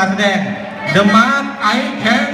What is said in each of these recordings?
การแสดง The Mark I Can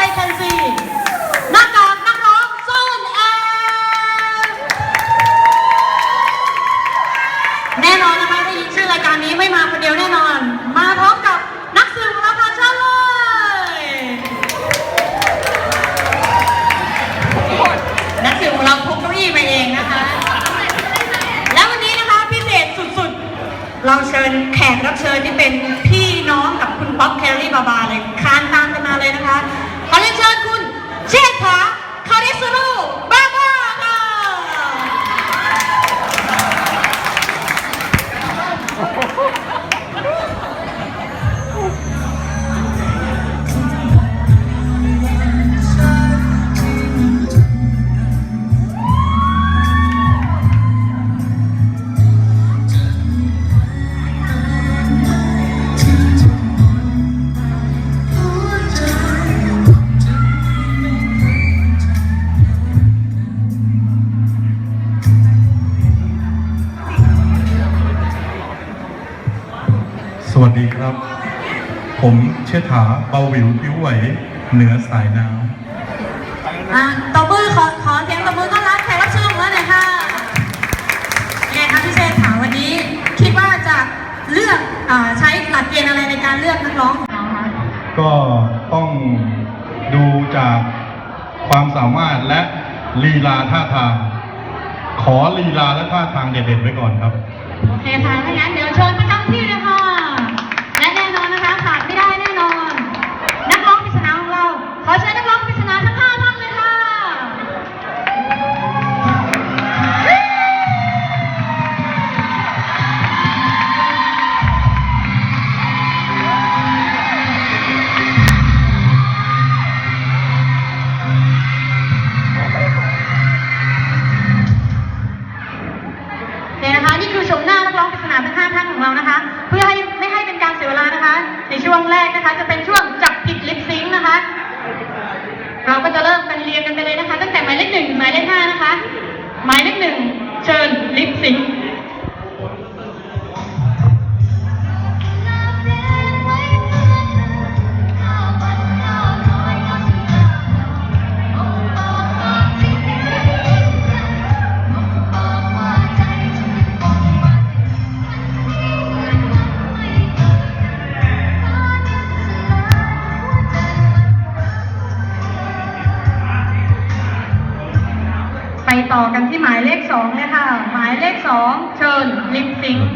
I Can See เชษฐาเบาหวิวผิวไหวเหนือสายน้อะตบมือขอขอเสียงตบมือต้อนรับแขกรับเชิญของเราหน่อยค่ะยังไงคะพี่เชษฐาวันนี้ คิดว่าจะเลือกอาใช้หลักเกณฑ์อะไรในการเลือกนักร้องของเราคะำก็ต้องดูจากความสามารถและลีลาท่าทาง ขอลีลาและท่าทางเด็ดๆไว้ก่อนครับ โอเคค่ะถ้างั้นเดี๋ยวเชิญ ต่อกันที่หมายเลขสองเลยค่ะ หมายเลขสองเชิญลิปซิงค์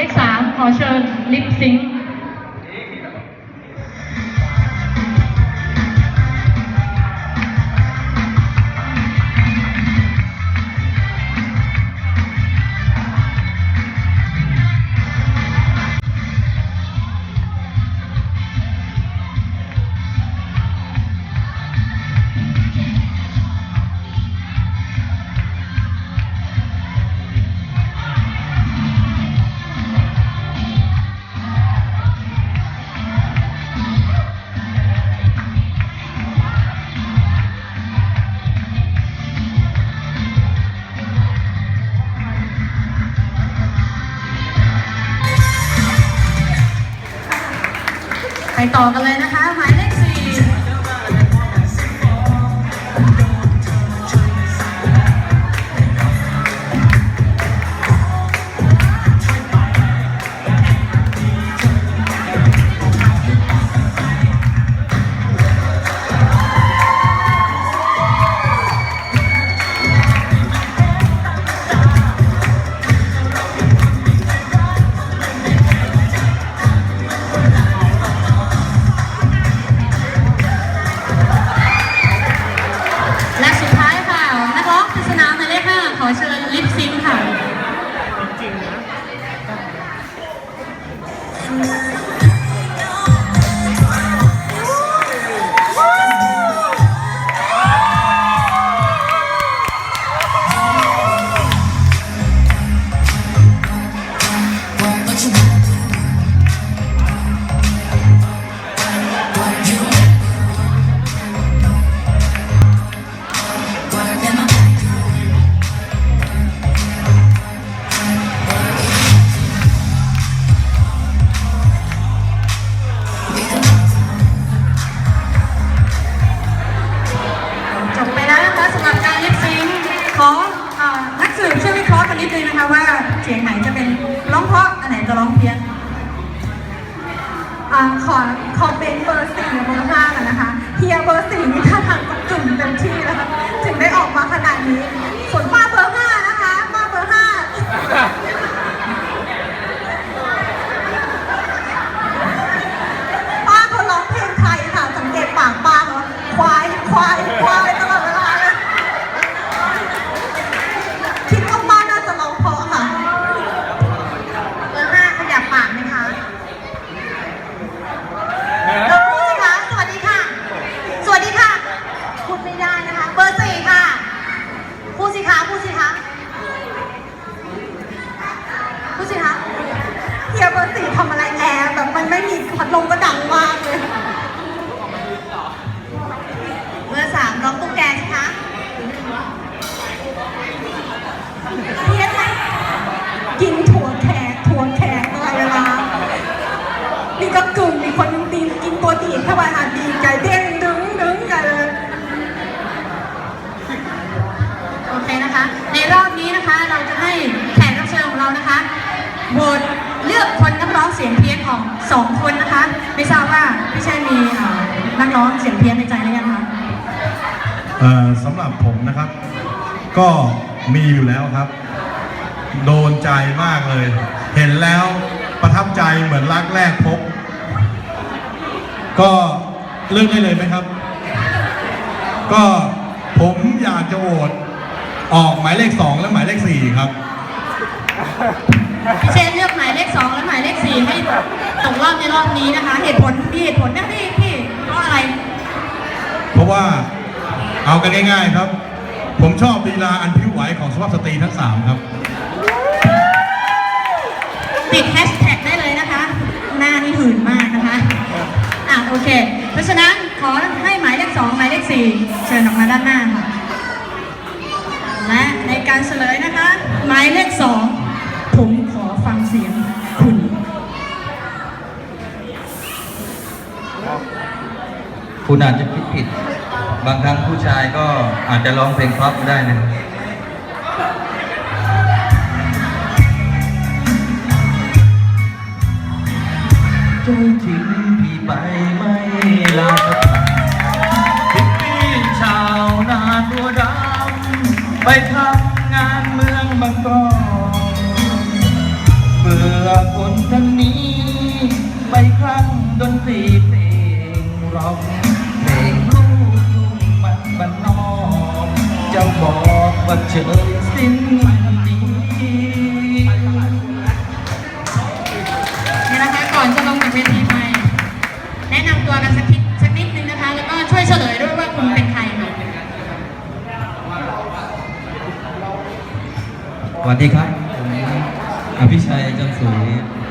เลขสามขอเชิญลิปซิง ไปต่อกันเลยนะคะ โหวตเลือกคนนักร้องเสียงเพี้ยนของสองคนนะคะ ไม่ทราบว่าพี่ชัยมีนักร้องเสียงเพี้ยนในใจหรือยังคะเอ่อสำหรับผมนะครับ ก็มีอยู่แล้วครับ โดนใจมากเลย เห็นแล้วประทับใจเหมือนรักแรกพบ ก็เลือกได้เลยไหมครับ ก็ผมอยากจะโหวตออกหมายเลขสองและหมายเลขสี่ครับ พี่เชนเลือกหมายเลขสองและหมายเลขสี่ให้ตกรอบในรอบนี้นะคะ เหตุผลมีเหตุผลนะพี่พี่เพราะอะไรเพราะว่าเอากันง่ายๆครับ ผมชอบลีลาอันพิ้วไหวของสุภาพสตรีทั้งสามครับ ติดแฮชแท็กได้เลยนะคะ หน้านี่หื่นมากนะคะอะโอเค เพราะฉะนั้นขอให้หมายเลขสองหมายเลขสี่เชิญออกมาด้านหน้าค่ะและในการเฉลยนะคะ หมายเลขสอง คุณอาจจะคิดผิด บางครั้งผู้ชายก็อาจจะร้องเพลงเพราะก็ได้นะจงทิ้ง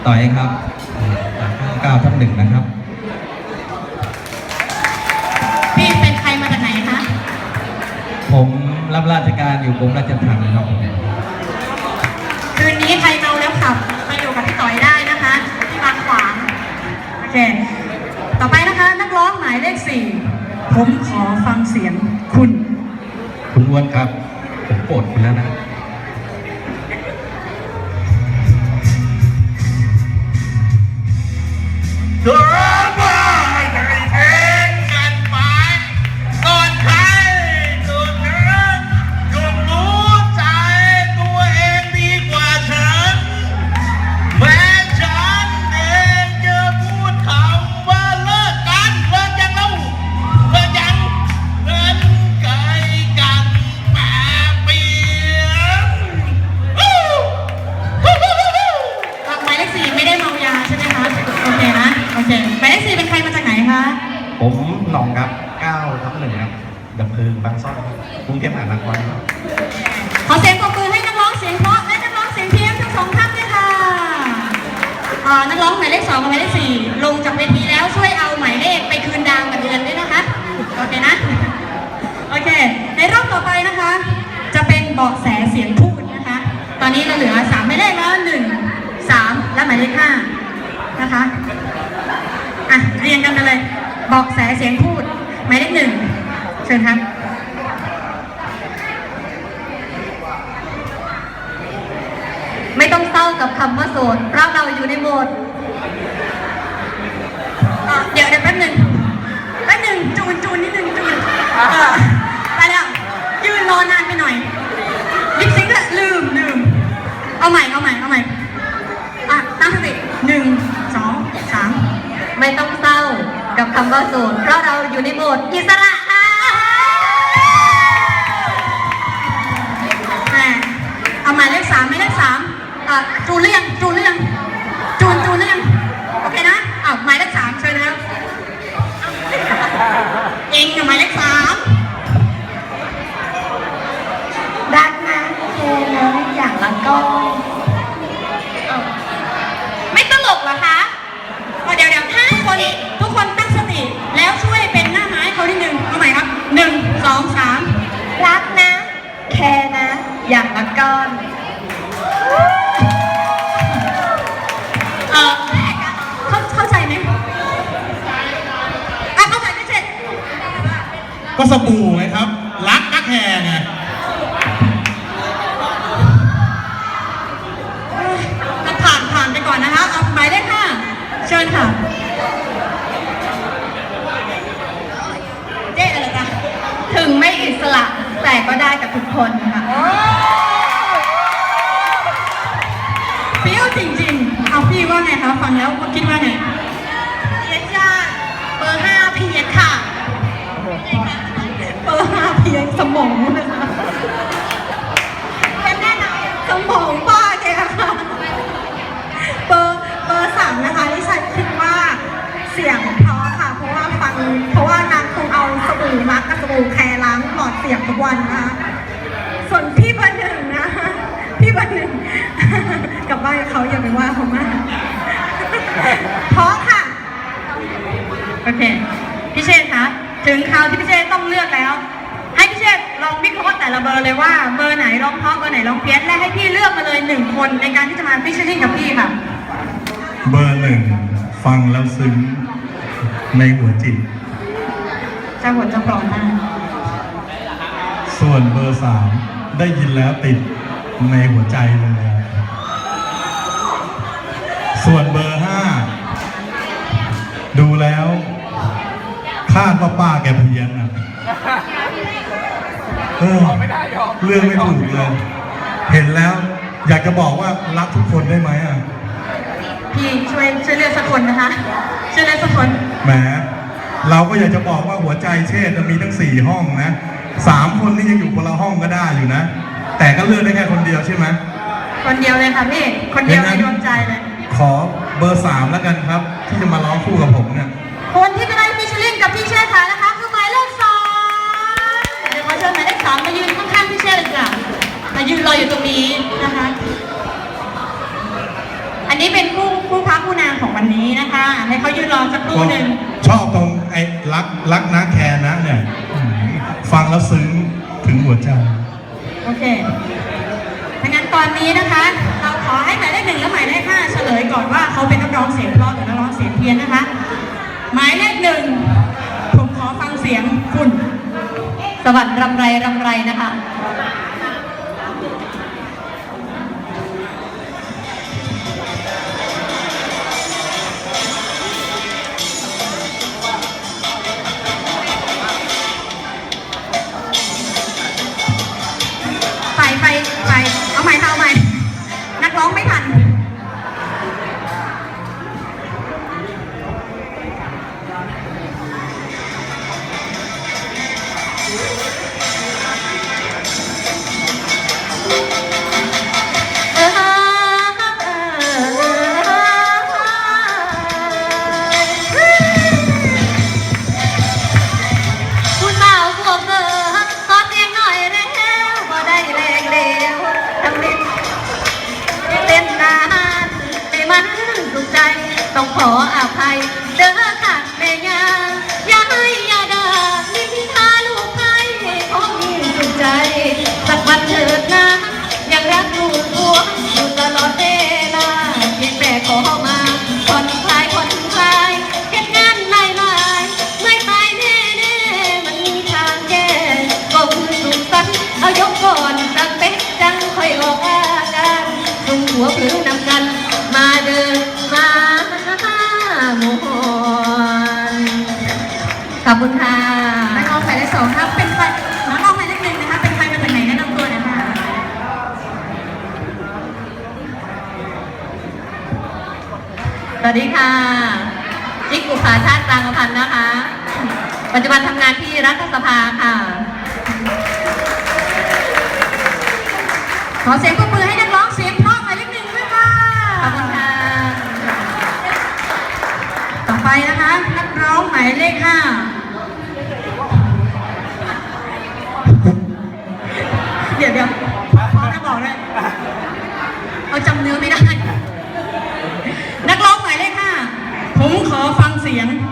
ต่อยครับเก้าทับหนึ่งนะครับ พี่เป็นใครมาจากไหนคะ ผมรับราชการอยู่กรมราชทัณฑ์ครับคืนนี้ใครเมาแล้วขับมาอยู่กับพี่ต่อยได้นะคะที่บางขวางโอเค ต่อมายเลขสี่ผมขอฟังเสียงคุณ คุณอ้วนครับ ผมโกรธคุณแล้วนะ เบาะแสเสียงพูดนะคะ ตอนนี้เราเหลือสามหมายเลขแล้วหนึ่งสามและหมายเลขห้านะคะอะเรียงกันมาเลยบาะแสเสียงพูดหมายเลขหนึ่งเชิญครับไม่ต้องเศร้ากับคำว่าโสดเพราะเราอยู่ในโหมดเดี๋ยวเดี๋ยวแป๊บหนึ่งแป๊บหนึ่งจูนจูนนิดหนึ่งจูนไปแล้วยืนรอนานไปหน่อย ลืมลืมเอาใหม่เอาใหม่เอาใหม่อะตั้งสติหนึ่งสองสามไม่ต้องเศร้ากับคำว่าโสดเพราะเราอยู่ในโหมดอิสระค่ะอะเอาหมายเลขสามหมายเลขสามอะจูนหรือยังจูนหรือยังจูนจูนหรือยังโอเคนะอะหมายเลขสามเชิญนะครับเองกับหมายเลขสาม นะอย่างละก้อนไม่ตลกเหรอคะเอาเดี๋ยวเดี๋ยวห้าคนทุกคนตั้งสติแล้วช่วยเป็นหน้าไม้เขานิดนึงเอาใหม่ครับหนึ่งสองสามรักนะ แคร์นะ อย่างละก้อนเออเข้าเข้าใจไหมอะเข้าใจไม่เสร็จก็สบู่ไงครับ รักนักแห่ไง เชิญค่ะเจ๊อะไรจ๊ะถึงไม่อิสระแต่ก็ได้กับทุกคนค่ะเปรี้ยวจริงๆ เอาพี่ว่าไงคะฟังแล้วคิดว่าไงเพียจ้าเบอร์ห้าเพียค่ะเบอร์ห้าเพียสมองนะคะเป็นแน่นอนสมองป้ เขาอย่าไปว่าเขามากเพราะค่ะ โอเค พี่เชษฐ์คะ ถึงคราวที่พี่เชษฐ์ต้องเลือกแล้ว ให้พี่เชษฐ์ลองวิเคราะห์แต่ละเบอร์เลยว่าเบอร์ไหนร้องเพราะเบอร์ไหนร้องเพี้ยนและให้พี่เลือกมาเลยหนึ่งคนในการที่จะมาฟิชเชอร์กับพี่ค่ะ เบอร์หนึ่งฟังแล้วซึ้งในหัวจิตจะหดจะปลอมมากส่วนเบอร์สามได้ยินแล้วติดในหัวใจเลย ส่วนเบอร์ห้าดูแล้วคาดว่าป้าแกเพี้ยนอะเออเรื่องไม่ถูกเลย เห็นแล้ว อยากจะบอกว่ารักทุกคนได้ไหมอะ พี่ช่วยช่วยเลือกสักคนนะคะ ช่วยเลือกสักคน แหม เราก็อยากจะบอกว่าหัวใจเชษฐ์มีทั้งสี่ห้องนะสามคนนี่ยังอยู่คนละห้องก็ได้อยู่นะ แต่ก็เลือกได้แค่คนเดียวใช่ไหม คนเดียวเลยค่ะพี่ คนเดียวในดวงใจเลย ขอเบอร์สามแล้วกันครับ ที่จะมาร้องคู่กับผมเนี่ยคนที่จะได้ฟิชเชอร์ลิงกับพี่เชษฐ์ค่ะนะคะ คือหมายเลขสองเดี๋ยวขอเชิญหมายเลขสามมายืนข้างๆพี่เชษฐ์เลยจ้ะมายืนรออยู่ตรงนี้นะคะ อันนี้เป็นผู้ผู้พักผู้นางของวันนี้นะคะให้เขายืนรอสักครู่หนึ่งชอบตรงไอ้รักรักนะแคร์นะเนี่ยอืมฟังแล้วซึ้งถึงหัวใจ โอเคถ้างั้นตอนนี้นะคะเราขอใหนึ่งและหมายเลขห้าเฉลยก่อนว่าเขาเป็นนักร้องเสียงเพราะหรือนักร้องเสียงเพี้ยนนะคะ หมายเลขหนึ่งผมขอฟังเสียงคุณ สวัสดีรำไรรำไรนะคะ วัสดีค่ะจิ๊กอุภาชาติกลางพันธ์นะคะ ปัจจุบันทำงานที่รัฐสภาค่ะ ขอเสียงปรบมือให้นักร้องเสียงเพราะหมายเลขหนึ่งด้วยค่ะ ขอบคุณค่ะ ต่อไปนะคะนักร้องหมายเลขห้า llame?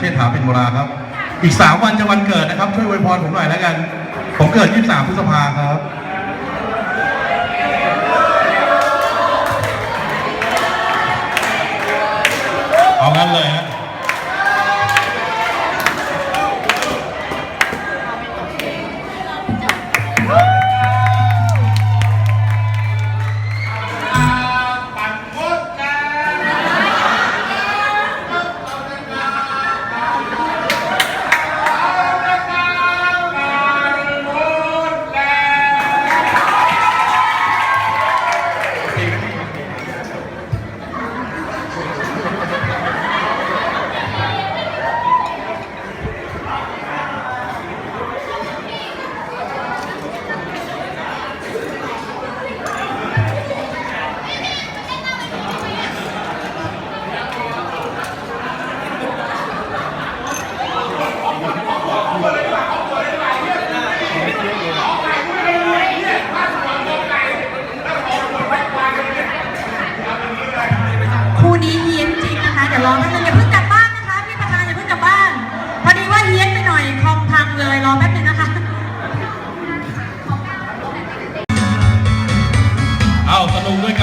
เชษฐาเป็นโมราครับ อีกสามวันจะวันเกิดนะครับ ช่วยอวยพรผมหน่อยแล้วกัน ผมเกิด 23 พฤษภาครับเอางั้นเลยฮะ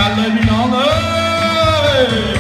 อ้ย